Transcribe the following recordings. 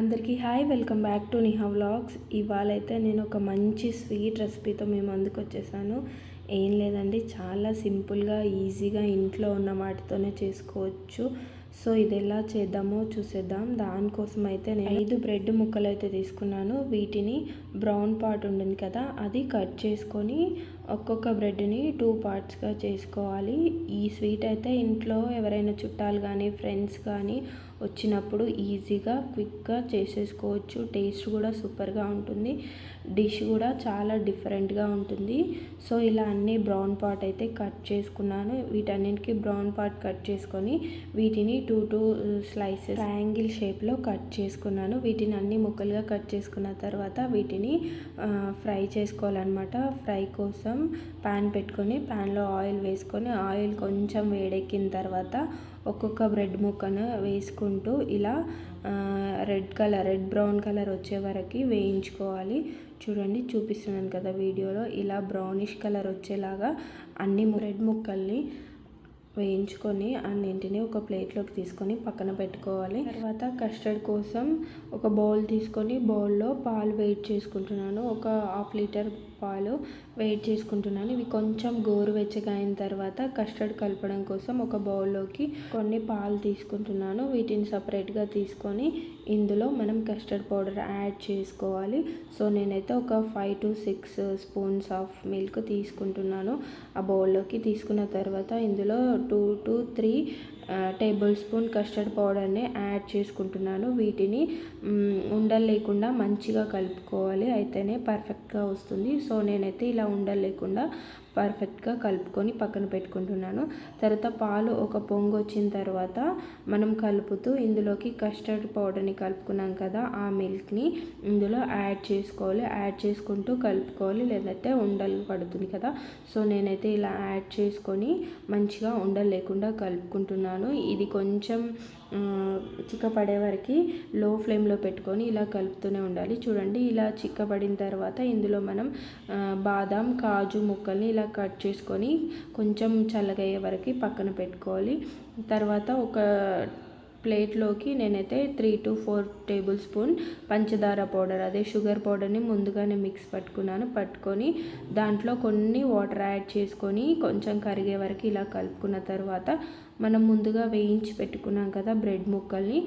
అందరికీ hi welcome back to Niha vlogs. ఇవాళ అయితే నేను ఒక మంచి స్వీట్ రెసిపీతో మేము అందుకు వచ్చేసాను. ఏం లేదండి చాలా సింపుల్గా ఈజీగా ఇంట్లో ఉన్న వాటితోనే చేసుకోవచ్చు. సో ఇది ఎలా చేద్దామో చూసేద్దాం. దానికోసం అయితే నేను ఐదు బ్రెడ్ ముక్కలు అయితే తీసుకున్నాను. వీటిని బ్రౌన్ పార్ట్ ఉంటుంది కదా అది కట్ చేసుకొని ఒక్కొక్క బ్రెడ్ని టూ పార్ట్స్గా చేసుకోవాలి. ఈ స్వీట్ అయితే ఇంట్లో ఎవరైనా చుట్టాలు కానీ ఫ్రెండ్స్ కానీ వచ్చినప్పుడు ఈజీగా క్విక్గా చేసేసుకోవచ్చు. టేస్ట్ కూడా సూపర్గా ఉంటుంది. డిష్ కూడా చాలా డిఫరెంట్గా ఉంటుంది. సో ఇలా అన్ని బ్రౌన్ పార్ట్ అయితే కట్ చేసుకున్నాను. వీటన్నిటికీ బ్రౌన్ పార్ట్ కట్ చేసుకొని వీటిని టూ టూ స్లైసెస్ ట్రయాంగిల్ షేప్లో కట్ చేసుకున్నాను. వీటిని అన్ని ముక్కలుగా కట్ చేసుకున్న తర్వాత వీటిని ఫ్రై చేసుకోవాలన్నమాట. ఫ్రై కోసం ప్యాన్ పెట్టుకొని ప్యాన్లో ఆయిల్ వేసుకొని ఆయిల్ కొంచెం వేడెక్కిన తర్వాత ఒక్కొక్క బ్రెడ్ ముక్కను వేసుకుంటూ ఇలా red colour red brown colour వచ్చే వరకు వేయించుకోవాలి. చూడండి చూపిస్తున్నాను కదా వీడియోలో. ఇలా బ్రౌనిష్ కలర్ వచ్చేలాగా అన్ని బ్రెడ్ ముక్కల్ని వేయించుకొని అన్నింటిని ఒక ప్లేట్లోకి తీసుకొని పక్కన పెట్టుకోవాలి. తర్వాత కస్టర్డ్ కోసం ఒక బౌల్ తీసుకొని బౌల్లో పాలు వెయిట్ చేసుకుంటున్నాను. ఒక హాఫ్ లీటర్ పాలు వెయిట్ చేసుకుంటున్నాను. ఇవి కొంచెం గోరువెచ్చగా అయిన తర్వాత కస్టర్డ్ కలపడం కోసం ఒక బౌల్లోకి కొన్ని పాలు తీసుకుంటున్నాను. వీటిని సపరేట్గా తీసుకొని ఇందులో మనం కస్టర్డ్ పౌడర్ యాడ్ చేసుకోవాలి. సో నేనైతే ఒక five to six spoons of milk తీసుకుంటున్నాను. ఆ బౌల్లోకి తీసుకున్న తర్వాత ఇందులో two to three table spoon custard పౌడర్ని యాడ్ చేసుకుంటున్నాను. వీటిని ఉండలు లేకుండా మంచిగా కలుపుకోవాలి. అయితేనే పర్ఫెక్ట్గా వస్తుంది. సో నేనైతే ఇలా ఉండలు లేకుండా పర్ఫెక్ట్గా కలుపుకొని పక్కన పెట్టుకుంటున్నాను. తర్వాత పాలు ఒక పొంగు వచ్చిన తర్వాత మనం కలుపుతూ ఇందులోకి కస్టర్డ్ పౌడర్ని కలుపుకున్నాం కదా ఆ మిల్క్ని ఇందులో యాడ్ చేసుకోవాలి. యాడ్ చేసుకుంటూ కలుపుకోవాలి. లేదంటే ఉండలు పడుతుంది కదా. సో నేనైతే ఇలా యాడ్ చేసుకొని మంచిగా ఉండలు లేకుండా కలుపుకుంటున్నాను. ఇది కొంచెం చిక్కపడే వరకు లో ఫ్లేమ్లో పెట్టుకొని ఇలా కలుపుతూనే ఉండాలి. చూడండి ఇలా చిక్కపడిన తర్వాత ఇందులో మనం బాదం కాజు ముక్కల్ని ఇలా కట్ చేసుకొని కొంచెం చల్లగయ్యే వరకు పక్కన పెట్టుకోవాలి. తర్వాత ఒక ప్లేట్లోకి నేనైతే three to four table spoon పంచదార పౌడర్ అదే షుగర్ పౌడర్ని ముందుగానే మిక్స్ పట్టుకున్నాను. పట్టుకొని దాంట్లో కొన్ని వాటర్ యాడ్ చేసుకొని కొంచెం కరిగే వరకు ఇలా కలుపుకున్న తర్వాత మనం ముందుగా వేయించి పెట్టుకున్నాం కదా బ్రెడ్ ముక్కల్ని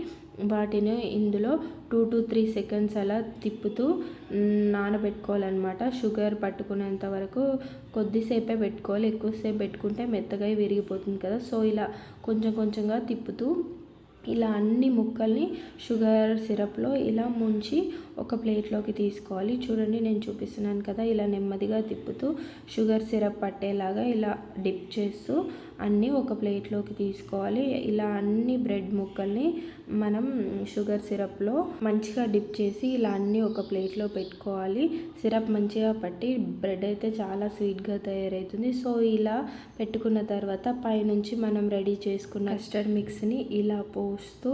వాటిని ఇందులో టూ టు త్రీ సెకండ్స్ అలా తిప్పుతూ నానబెట్టుకోవాలన్నమాట. షుగర్ పట్టుకునేంత వరకు కొద్దిసేపే పెట్టుకోవాలి. ఎక్కువసేపు పెట్టుకుంటే మెత్తగా విరిగిపోతుంది కదా. సో ఇలా కొంచెం కొంచెంగా తిప్పుతూ ఇలా అన్ని ముక్కల్ని షుగర్ సిరప్లో ఇలా ముంచి ఒక ప్లేట్లోకి తీసుకోవాలి. చూడండి నేను చూపిస్తున్నాను కదా ఇలా నెమ్మదిగా తిప్పుతూ షుగర్ సిరప్ పట్టేలాగా ఇలా డిప్ చేస్తూ అన్నీ ఒక ప్లేట్లోకి తీసుకోవాలి. ఇలా అన్ని బ్రెడ్ ముక్కల్ని మనం షుగర్ సిరప్లో మంచిగా డిప్ చేసి ఇలా అన్నీ ఒక ప్లేట్లో పెట్టుకోవాలి. సిరప్ మంచిగా పట్టి బ్రెడ్ అయితే చాలా స్వీట్గా తయారవుతుంది. సో ఇలా పెట్టుకున్న తర్వాత పైనుంచి మనం రెడీ చేసుకున్న కస్టర్డ్ మిక్స్ని ఇలా పోస్తూ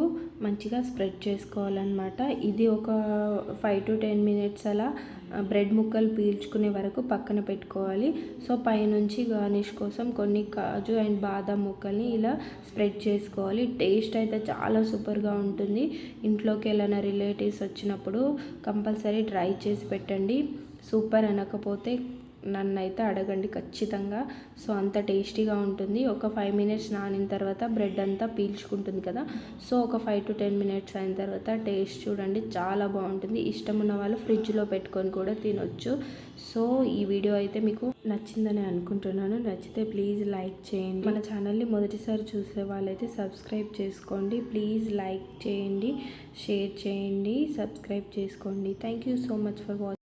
మంచిగా స్ప్రెడ్ చేసుకోవాలన్నమాట. ఇది ఒక ఫైవ్ టు టెన్ మినిట్స్ అలా బ్రెడ్ ముక్కలు పీల్చుకునే వరకు పక్కన పెట్టుకోవాలి. సో పైనుంచి గార్నిష్ కోసం కొన్ని కాజు అండ్ బాదం ముక్కల్ని ఇలా స్ప్రెడ్ చేసుకోవాలి. టేస్ట్ అయితే చాలా సూపర్గా ఉంటుంది. ఇంట్లోకి వెళ్ళిన రిలేటివ్స్ వచ్చినప్పుడు కంపల్సరీ ట్రై చేసి పెట్టండి. సూపర్ అనకపోతే నన్ను అయితే అడగండి ఖచ్చితంగా. సో అంత టేస్టీగా ఉంటుంది. ఒక ఫైవ్ మినిట్స్ నానిన తర్వాత బ్రెడ్ అంతా పీల్చుకుంటుంది కదా. సో ఒక ఫైవ్ టు టెన్ మినిట్స్ అయిన తర్వాత టేస్ట్ చూడండి. చాలా బాగుంటుంది. ఇష్టం ఉన్న వాళ్ళు ఫ్రిడ్జ్లో పెట్టుకొని కూడా తినొచ్చు. సో ఈ వీడియో అయితే మీకు నచ్చిందని అనుకుంటున్నాను. నచ్చితే ప్లీజ్ లైక్ చేయండి. మన ఛానల్ని మొదటిసారి చూసే వాళ్ళైతే సబ్స్క్రైబ్ చేసుకోండి. ప్లీజ్ లైక్ చేయండి. షేర్ చేయండి. సబ్స్క్రైబ్ చేసుకోండి. Thank you so much for watching